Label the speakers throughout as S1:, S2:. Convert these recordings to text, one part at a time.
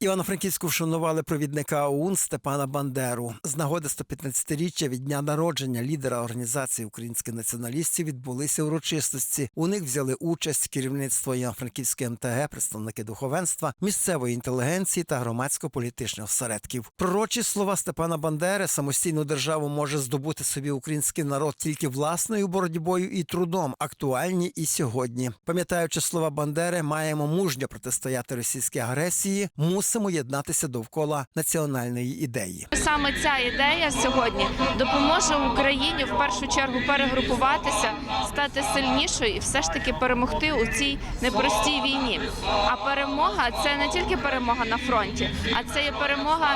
S1: Івано-Франківську вшанували провідника ОУН Степана Бандеру. З нагоди 115-річчя від дня народження лідера організації українських націоналістів відбулися урочистості. У них взяли участь керівництво Івано-Франківської МТГ, представники духовенства, місцевої інтелігенції та громадсько-політичних осередків. Пророчі слова Степана Бандери самостійну державу може здобути собі український народ тільки власною боротьбою і трудом, актуальні і сьогодні. Пам'ятаючи слова Бандери, маємо мужньо протистояти російській агресії, мусимо єднатися довкола національної ідеї.
S2: Саме ця ідея сьогодні допоможе Україні в першу чергу перегрупуватися, стати сильнішою і все ж таки перемогти у цій непростій війні. А перемога це не тільки перемога на фронті, а це є перемога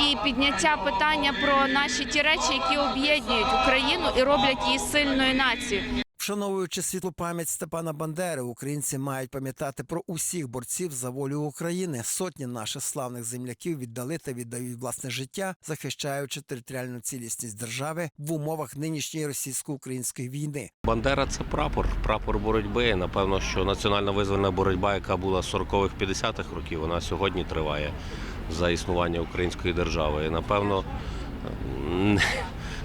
S2: і підняття питання про наші ті речі, які об'єднують Україну і роблять її сильною нацією.
S1: Вшановуючи світлу пам'ять Степана Бандери, українці мають пам'ятати про усіх борців за волю України. Сотні наших славних земляків віддали та віддають власне життя, захищаючи територіальну цілісність держави в умовах нинішньої російсько-української війни.
S3: Бандера це прапор, прапор боротьби. Напевно, що національна визвольна боротьба, яка була 40-х, 50-х років, вона сьогодні триває за існування української держави. І напевно,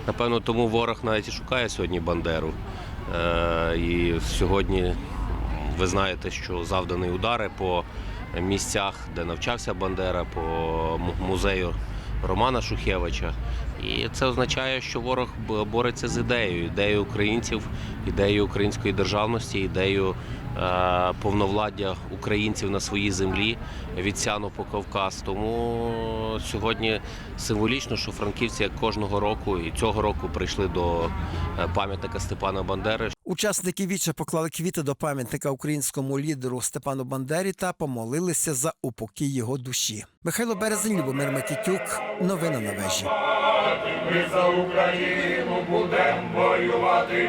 S3: напевно, тому ворог навіть і шукає сьогодні Бандеру. Е, І сьогодні ви знаєте, що завдані удари по місцях, де навчався Бандера, по музею Романа Шухевича. І це означає, що ворог бореться з ідеєю, ідеєю українців, ідеєю української державності, ідеєю е, повновладдя українців на своїй землі від Сяну по Кавказ. Тому сьогодні символічно, що франківці як кожного року і цього року прийшли до е, пам'ятника Степана Бандери.
S1: Учасники віча поклали квіти до пам'ятника українському лідеру Степану Бандері та помолилися за упокій його душі. Михайло Березень, Любомир Матітюк, Новини на вежі.
S4: Ми за Україну будемо воювати,